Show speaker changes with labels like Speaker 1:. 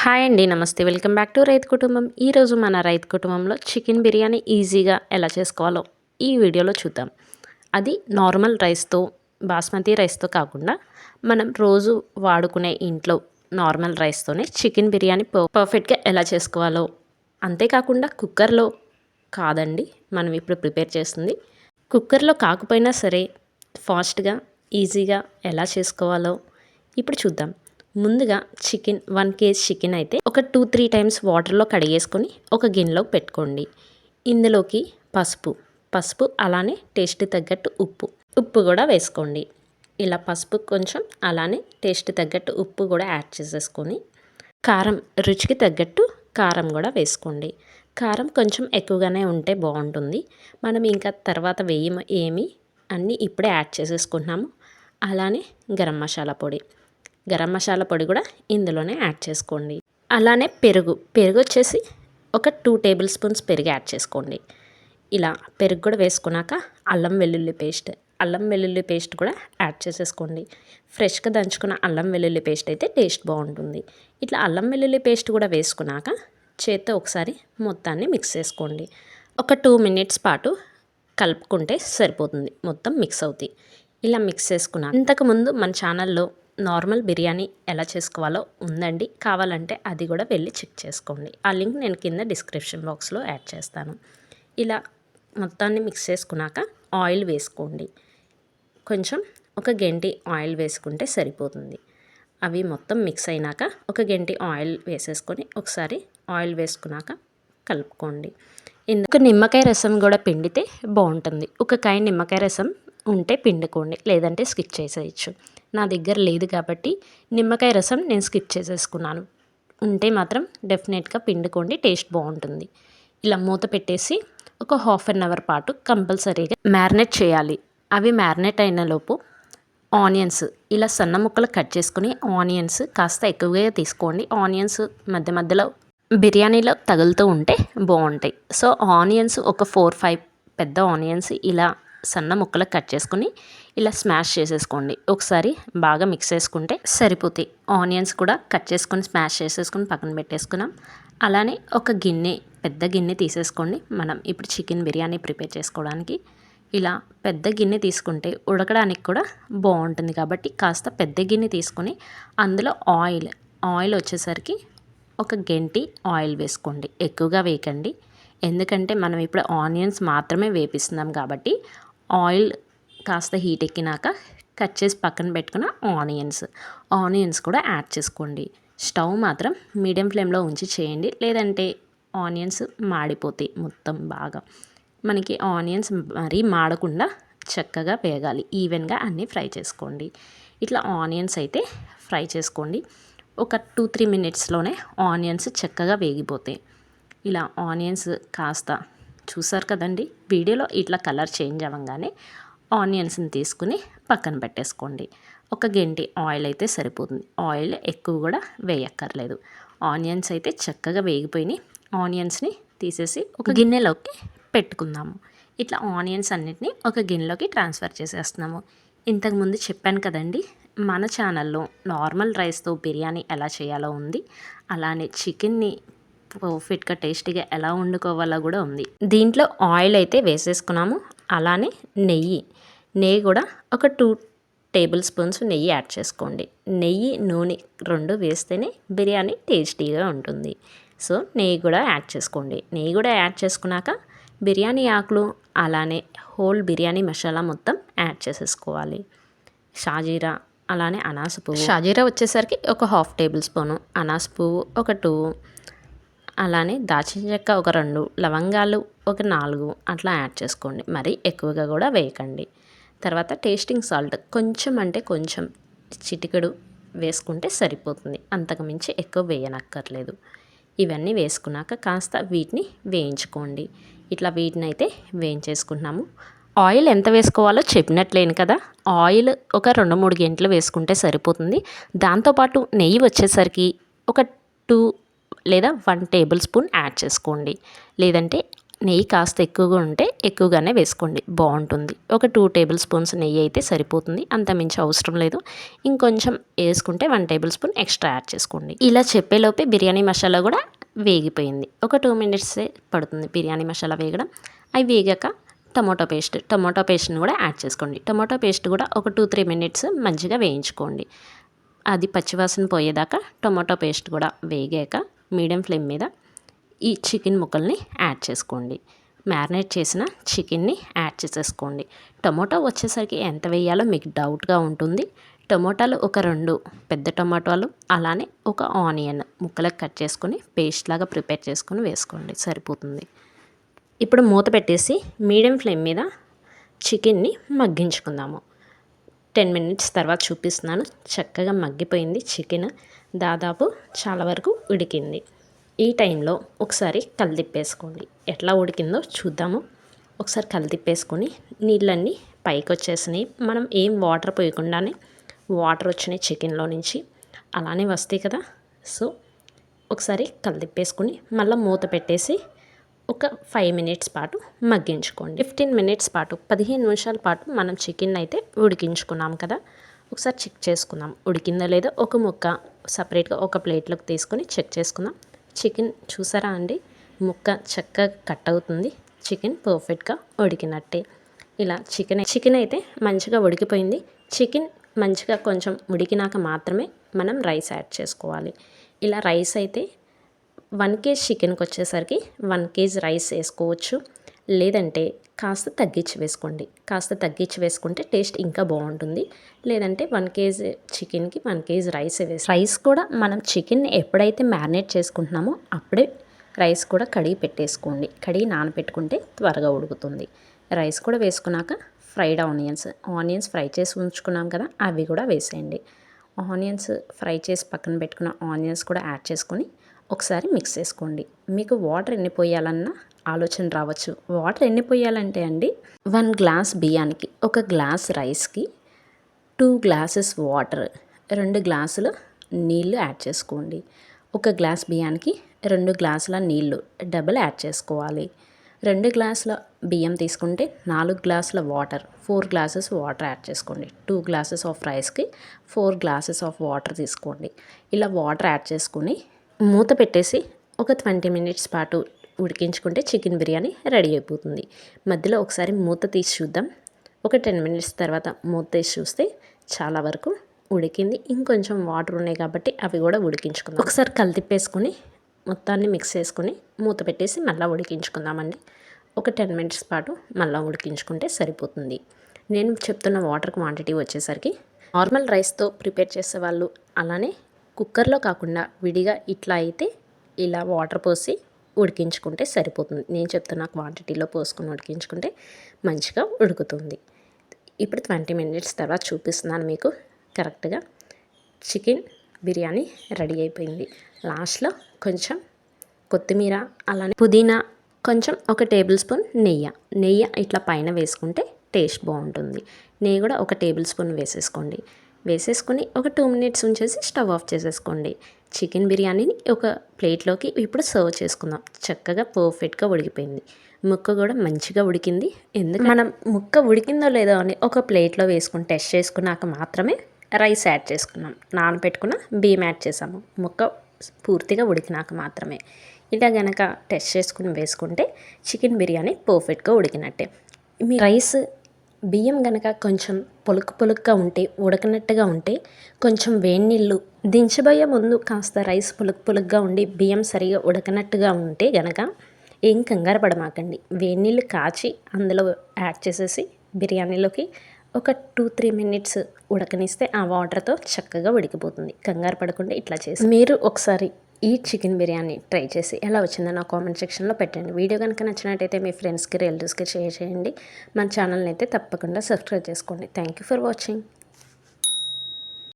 Speaker 1: Hi అండి నమస్తే. Welcome back to రైతు కుటుంబం. ఈరోజు మన రైతు కుటుంబంలో చికెన్ బిర్యానీ ఈజీగా ఎలా చేసుకోవాలో ఈ వీడియోలో చూద్దాం. అది నార్మల్ రైస్తో బాస్మతి రైస్తో కాకుండా మనం రోజు వాడుకునే ఇంట్లో నార్మల్ రైస్తోనే చికెన్ బిర్యానీ పర్ఫెక్ట్గా ఎలా చేసుకోవాలో. అంతేకాకుండా కుక్కర్లో కాదండి మనం ఇప్పుడు ప్రిపేర్ చేస్తుంది. కుక్కర్లో కాకపోయినా సరే ఫాస్ట్గా ఈజీగా ఎలా చేసుకోవాలో ఇప్పుడు చూద్దాం. ముందుగా చికెన్ వన్ కేజీ చికెన్ అయితే ఒక టూ త్రీ టైమ్స్ వాటర్లో కడిగేసుకొని ఒక గిన్నెలో పెట్టుకోండి. ఇందులోకి పసుపు పసుపు అలానే టేస్ట్ తగ్గట్టు ఉప్పు ఉప్పు కూడా వేసుకోండి. ఇలా పసుపు కొంచెం అలానే టేస్ట్ తగ్గట్టు ఉప్పు కూడా యాడ్ చేసేసుకొని కారం రుచికి తగ్గట్టు కారం కూడా వేసుకోండి. కారం కొంచెం ఎక్కువగానే ఉంటే బాగుంటుంది. మనం ఇంకా తర్వాత వేయము ఏమి అన్నీ ఇప్పుడే యాడ్ చేసేసుకుంటున్నాము. అలానే గరం మసాలా పొడి. గరం మసాలా పొడి కూడా ఇందులోనే యాడ్ చేసుకోండి. అలానే పెరుగు పెరుగు వచ్చేసి ఒక టూ టేబుల్ స్పూన్స్ పెరుగు యాడ్ చేసుకోండి. ఇలా పెరుగు కూడా వేసుకున్నాక అల్లం వెల్లుల్లి పేస్ట్ అల్లం వెల్లుల్లి పేస్ట్ కూడా యాడ్ చేసేసుకోండి. ఫ్రెష్గా దంచుకున్న అల్లం వెల్లుల్లి పేస్ట్ అయితే టేస్ట్ బాగుంటుంది. ఇట్లా అల్లం వెల్లుల్లి పేస్ట్ కూడా వేసుకున్నాక చేత్తో ఒకసారి మొత్తాన్ని మిక్స్ చేసుకోండి. ఒక టూ మినిట్స్ పాటు కలుపుకుంటే సరిపోతుంది మొత్తం మిక్స్ అవుతాయి. ఇలా మిక్స్ చేసుకున్నాను ఇంతకుముందు మన ఛానల్లో నార్మల్ బిర్యానీ ఎలా చేసుకోవాలో ఉందండి. కావాలంటే అది కూడా వెళ్ళి చెక్ చేసుకోండి. ఆ లింక్ నేను కింద డిస్క్రిప్షన్ బాక్స్లో యాడ్ చేస్తాను. ఇలా మొత్తాన్ని మిక్స్ చేసుకున్నాక ఆయిల్ వేసుకోండి. కొంచెం ఒక గంటి ఆయిల్ వేసుకుంటే సరిపోతుంది. అవి మొత్తం మిక్స్ అయినాక ఒక గంటి ఆయిల్ వేసేసుకొని ఒకసారి ఆయిల్ వేసుకున్నాక కలుపుకోండి. ఇందుకు నిమ్మకాయ రసం కూడా పిండితే బాగుంటుంది. ఒక కాయ నిమ్మకాయ రసం ఉంటే పిండుకోండి. లేదంటే స్కిప్ చేసేయచ్చు. నా దగ్గర లేదు కాబట్టి నిమ్మకాయ రసం నేను స్కిప్ చేసేసుకున్నాను. ఉంటే మాత్రం డెఫినెట్గా పిండుకోండి టేస్ట్ బాగుంటుంది. ఇలా మూత పెట్టేసి ఒక హాఫ్ అన్ అవర్ పాటు కంపల్సరీగా మ్యారినేట్ చేయాలి. అవి మ్యారినేట్ అయిన లోపు ఆనియన్స్ ఇలా సన్న ముక్కలు కట్ చేసుకుని ఆనియన్స్ కాస్త ఎక్కువగా తీసుకోండి. ఆనియన్స్ మధ్య మధ్యలో బిర్యానీలో తగులుతూ ఉంటే బాగుంటాయి. సో ఆనియన్స్ ఒక ఫోర్ ఫైవ్ పెద్ద ఆనియన్స్ ఇలా సన్న ముక్కలు కట్ చేసుకుని ఇలా స్మాష్ చేసేసుకోండి. ఒకసారి బాగా మిక్స్ చేసుకుంటే సరిపోతాయి. ఆనియన్స్ కూడా కట్ చేసుకొని స్మాష్ చేసేసుకొని పక్కన పెట్టేసుకున్నాం. అలానే ఒక గిన్నె పెద్ద గిన్నె తీసేసుకోండి. మనం ఇప్పుడు చికెన్ బిర్యానీ ప్రిపేర్ చేసుకోవడానికి. ఇలా పెద్ద గిన్నె తీసుకుంటే ఉడకడానికి కూడా బాగుంటుంది కాబట్టి కాస్త పెద్ద గిన్నె తీసుకొని అందులో ఆయిల్ ఆయిల్ వచ్చేసరికి ఒక గంటి ఆయిల్ వేసుకోండి. ఎక్కువగా వేయకండి. ఎందుకంటే మనం ఇప్పుడు ఆనియన్స్ మాత్రమే వేపిస్తున్నాం కాబట్టి ఆయిల్ కాస్త హీట్ ఎక్కినాక కట్ చేసి పక్కన పెట్టుకున్న ఆనియన్స్. ఆనియన్స్ కూడా యాడ్ చేసుకోండి. స్టవ్ మాత్రం మీడియం ఫ్లేమ్లో ఉంచి చేయండి. లేదంటే ఆనియన్స్ మాడిపోతాయి మొత్తం బాగా. మనకి ఆనియన్స్ మరీ మాడకుండా చక్కగా వేగాలి. ఈవెన్గా అన్నీ ఫ్రై చేసుకోండి. ఇట్లా ఆనియన్స్ అయితే ఫ్రై చేసుకోండి. ఒక టూ త్రీ మినిట్స్లోనే ఆనియన్స్ చక్కగా వేగిపోతాయి. ఇలా ఆనియన్స్ కాస్త చూసారు కదండి? వీడియోలో ఇట్లా కలర్ చేంజ్ అవ్వగానే ఆనియన్స్ని తీసుకుని పక్కన పెట్టేసుకోండి. ఒక గంటి ఆయిల్ అయితే సరిపోతుంది. ఆయిల్ ఎక్కువ కూడా వేయక్కర్లేదు. ఆనియన్స్ అయితే చక్కగా వేగిపోయినాయి. ఆనియన్స్ని తీసేసి ఒక గిన్నెలోకి పెట్టుకుందాము. ఇట్లా ఆనియన్స్ అన్నిటిని ఒక గిన్నెలోకి ట్రాన్స్ఫర్ చేసేస్తున్నాము. ఇంతకుముందు చెప్పాను కదండి మన ఛానల్లో నార్మల్ రైస్తో బిర్యానీ ఎలా చేయాలో ఉంది. అలానే చికెన్ని పర్ఫెక్ట్గా టేస్టీగా ఎలా వండుకోవాలో కూడా ఉంది. దీంట్లో ఆయిల్ అయితే వేసేసుకున్నాము. అలానే నెయ్యి. నెయ్యి కూడా ఒక టూ టేబుల్ స్పూన్స్ నెయ్యి యాడ్ చేసుకోండి. నెయ్యి నూనె రెండు వేస్తేనే బిర్యానీ టేస్టీగా ఉంటుంది. సో నెయ్యి కూడా యాడ్ చేసుకోండి. నెయ్యి కూడా యాడ్ చేసుకున్నాక బిర్యానీ ఆకులు అలానే హోల్ బిర్యానీ మసాలా మొత్తం యాడ్ చేసేసుకోవాలి. షాజీరా అలానే అనాస పువ్వు. షాజీరా వచ్చేసరికి ఒక హాఫ్ టేబుల్ స్పూను అనాస పువ్వు ఒక టూ అలానే దాచిన చెక్క ఒక రెండు లవంగాలు ఒక నాలుగు అట్లా యాడ్ చేసుకోండి. మరి ఎక్కువగా కూడా వేయకండి. తర్వాత టేస్టింగ్ సాల్ట్ కొంచెం అంటే కొంచెం చిటికెడు వేసుకుంటే సరిపోతుంది. అంతకుమించి ఎక్కువ వేయనక్కర్లేదు. ఇవన్నీ వేసుకున్నాక కాస్త వీటిని వేయించుకోండి. ఇట్లా వీటిని అయితే వేయించేసుకుంటున్నాము. ఆయిల్ ఎంత వేసుకోవాలో చెప్పినట్లేను కదా. ఆయిల్ ఒక రెండు మూడు గంటలు వేసుకుంటే సరిపోతుంది. దాంతోపాటు నెయ్యి వచ్చేసరికి ఒక టూ లేదా వన్ టేబుల్ స్పూన్ యాడ్ చేసుకోండి. లేదంటే నెయ్యి కాస్త ఎక్కువగా ఉంటే ఎక్కువగానే వేసుకోండి. బాగుంటుంది. ఒక టూ టేబుల్ స్పూన్స్ నెయ్యి అయితే సరిపోతుంది. అంత మించి అవసరం లేదు. ఇంకొంచెం వేసుకుంటే one tablespoon extra add చేసుకోండి. ఇలా చెప్పేలోపే బిర్యానీ మసాలా కూడా వేగిపోయింది. ఒక టూ మినిట్సే పడుతుంది బిర్యానీ మసాలా వేగడం. అవి వేగాక టమాటో పేస్ట్ టమాటో పేస్ట్ని కూడా యాడ్ చేసుకోండి. టమాటో పేస్ట్ కూడా ఒక టూ త్రీ మినిట్స్ మంచిగా వేయించుకోండి. అది పచ్చివాసన పోయేదాకా టమాటో పేస్ట్ కూడా వేగాక మీడియం ఫ్లేమ్ మీద ఈ చికెన్ ముక్కల్ని యాడ్ చేసుకోండి. మ్యారినేట్ చేసిన చికెన్ని యాడ్ చేసేసుకోండి. టమోటా వచ్చేసరికి ఎంత వేయాలో మీకు డౌట్గా ఉంటుంది. టమోటాలు ఒక రెండు పెద్ద టమాటాలు అలానే ఒక ఆనియన్ ముక్కలకు కట్ చేసుకొని పేస్ట్ లాగా ప్రిపేర్ చేసుకొని వేసుకోండి. సరిపోతుంది. ఇప్పుడు మూత పెట్టేసి మీడియం ఫ్లేమ్ మీద చికెన్ని మగ్గించుకుందాము. టెన్ మినిట్స్ తర్వాత చూపిస్తున్నాను. చక్కగా మగ్గిపోయింది చికెన్. దాదాపు చాలా వరకు ఉడికింది. ఈ టైంలో ఒకసారి కలిదిప్పేసుకోండి ఎట్లా ఉడికిందో చూద్దాము. ఒకసారి కలిదిప్పేసుకొని నీళ్ళన్నీ పైకి వచ్చేసినాయి. మనం ఏం వాటర్ పోయకుండానే వాటర్ వచ్చినాయి చికెన్లో నుంచి. అలానే వస్తాయి కదా. సో ఒకసారి కలిదిప్పేసుకుని మళ్ళీ మూత పెట్టేసి ఒక ఫైవ్ మినిట్స్ పాటు మగ్గించుకోండి. ఫిఫ్టీన్ మినిట్స్ పాటు పదిహేను నిమిషాల పాటు మనం చికెన్ అయితే ఉడికించుకున్నాం కదా. ఒకసారి చెక్ చేసుకుందాం. ఉడికిందో లేదో? ఒక ముక్క సపరేట్గా ఒక ప్లేట్లోకి తీసుకొని చెక్ చేసుకుందాం. చికెన్ చూసారా అండి? ముక్క చక్కగా కట్ అవుతుంది. చికెన్ పర్ఫెక్ట్గా ఉడికినట్టే. ఇలా చికెన్ చికెన్ అయితే మంచిగా ఉడికిపోయింది. చికెన్ మంచిగా కొంచెం ఉడికినాక మాత్రమే మనం రైస్ యాడ్ చేసుకోవాలి. ఇలా రైస్ అయితే వన్ కేజీ చికెన్కి వచ్చేసరికి వన్ కేజీ రైస్ వేసుకోవచ్చు. లేదంటే కాస్త తగ్గించి వేసుకోండి. కాస్త తగ్గించి వేసుకుంటే టేస్ట్ ఇంకా బాగుంటుంది. లేదంటే వన్ కేజీ చికెన్కి వన్ కేజీ రైస్ వేసి రైస్ కూడా మనం చికెన్ ఎప్పుడైతే మ్యారినేట్ చేసుకుంటున్నామో అప్పుడే రైస్ కూడా కడిగి పెట్టేసుకోండి. కడిగి నానబెట్టుకుంటే త్వరగా ఉడుకుతుంది. రైస్ కూడా వేసుకున్నాక ఫ్రైడ్ ఆనియన్స్ ఆనియన్స్ ఫ్రై చేసి ఉంచుకున్నాం కదా అవి కూడా వేసేయండి. ఆనియన్స్ ఫ్రై చేసి పక్కన పెట్టుకున్న ఆనియన్స్ కూడా యాడ్ చేసుకొని ఒకసారి మిక్స్ చేసుకోండి. మీకు వాటర్ ఎన్ని పోయాలన్న ఆలోచన రావచ్చు. వాటర్ ఎన్ని పోయాలంటే అండి వన్ గ్లాస్ బియ్యానికి ఒక గ్లాస్ రైస్కి టూ గ్లాసెస్ వాటర్ రెండు గ్లాసులు నీళ్ళు యాడ్ చేసుకోండి. ఒక గ్లాస్ బియ్యానికి రెండు గ్లాసుల నీళ్ళు డబల్ యాడ్ చేసుకోవాలి. రెండు గ్లాసుల బియ్యం తీసుకుంటే నాలుగు గ్లాసుల water four glasses water add చేసుకోండి. టూ గ్లాసెస్ ఆఫ్ రైస్కి ఫోర్ గ్లాసెస్ ఆఫ్ వాటర్ తీసుకోండి. ఇలా వాటర్ యాడ్ చేసుకుని మూత పెట్టేసి ఒక ట్వంటీ మినిట్స్ పాటు ఉడికించుకుంటే చికెన్ బిర్యానీ రెడీ అయిపోతుంది. మధ్యలో ఒకసారి మూత తీసి చూద్దాం. ఒక టెన్ మినిట్స్ తర్వాత మూత తీసి చూస్తే చాలా వరకు ఉడికింది. ఇంకొంచెం వాటర్ ఉన్నాయి కాబట్టి అవి కూడా ఉడికించుకుందాం. ఒకసారి కలితిప్పేసుకొని మొత్తాన్ని మిక్స్ చేసుకొని మూత పెట్టేసి మళ్ళీ ఉడికించుకుందామండి. ఒక టెన్ మినిట్స్ పాటు మళ్ళీ ఉడికించుకుంటే సరిపోతుంది. నేను చెప్తున్న వాటర్ క్వాంటిటీ వచ్చేసరికి నార్మల్ రైస్తో ప్రిపేర్ చేసే వాళ్ళు అలానే కుక్కర్లో కాకుండా విడిగా ఇట్లా అయితే ఇలా వాటర్ పోసి ఉడికించుకుంటే సరిపోతుంది. నేను చెప్తున్న క్వాంటిటీలో పోసుకొని ఉడికించుకుంటే మంచిగా ఉడుకుతుంది. ఇప్పుడు ట్వంటీ మినిట్స్ తర్వాత చూపిస్తున్నాను మీకు కరెక్ట్గా. చికెన్ బిర్యానీ రెడీ అయిపోయింది. లాస్ట్లో కొంచెం కొత్తిమీర అలానే పుదీనా కొంచెం ఒక టేబుల్ స్పూన్ నెయ్యి. నెయ్యి ఇట్లా పైన వేసుకుంటే టేస్ట్ బాగుంటుంది. నెయ్యి కూడా ఒక టేబుల్ స్పూన్ వేసేసుకోండి. వేసేసుకొని ఒక టూ మినిట్స్ ఉంచేసి స్టవ్ ఆఫ్ చేసేసుకోండి. చికెన్ బిర్యానీని ఒక ప్లేట్లోకి ఇప్పుడు సర్వ్ చేసుకుందాం. చక్కగా పర్ఫెక్ట్గా ఉడికిపోయింది. ముక్క కూడా మంచిగా ఉడికింది. ఎందుకు మనం ముక్క ఉడికిందో లేదో అని ఒక ప్లేట్లో వేసుకుని టెస్ట్ చేసుకున్నాక మాత్రమే రైస్ యాడ్ చేసుకున్నాం. నానబెట్టుకున్న బియ్యం యాడ్ చేసాము. ముక్క పూర్తిగా ఉడికినాక మాత్రమే. ఇలా గనక టెస్ట్ చేసుకుని వేసుకుంటే చికెన్ బిర్యానీ పర్ఫెక్ట్గా ఉడికినట్టే. మీ రైస్ బియ్యం గనక కొంచెం పొలుకు పొలుకుగా ఉంటే ఉడకనట్టుగా ఉంటే కొంచెం వేడి నీళ్ళు దించబోయే ముందు కాస్త రైస్ పొలుకు పులుగ్గా ఉండి బియ్యం సరిగా ఉడకనట్టుగా ఉంటే గనక ఏం కంగారు పడమాకండి. వేడి నీళ్ళు కాచి అందులో యాడ్ చేసేసి బిర్యానీలోకి ఒక టూ త్రీ మినిట్స్ ఉడకనిస్తే ఆ వాటర్తో చక్కగా ఉడికిపోతుంది. కంగారు పడకుండా ఇట్లా చేసి. మీరు ఒకసారి ఈ చికెన్ బిర్యానీ ట్రై చేసి ఎలా వచ్చిందో నా కామెంట్ సెక్షన్లో పెట్టండి. వీడియో కనుక నచ్చినట్టయితే మీ ఫ్రెండ్స్కి రిలేటివ్స్కి షేర్ చేయండి. మన ఛానల్ని అయితే తప్పకుండా సబ్స్క్రైబ్ చేసుకోండి. Thank you for watching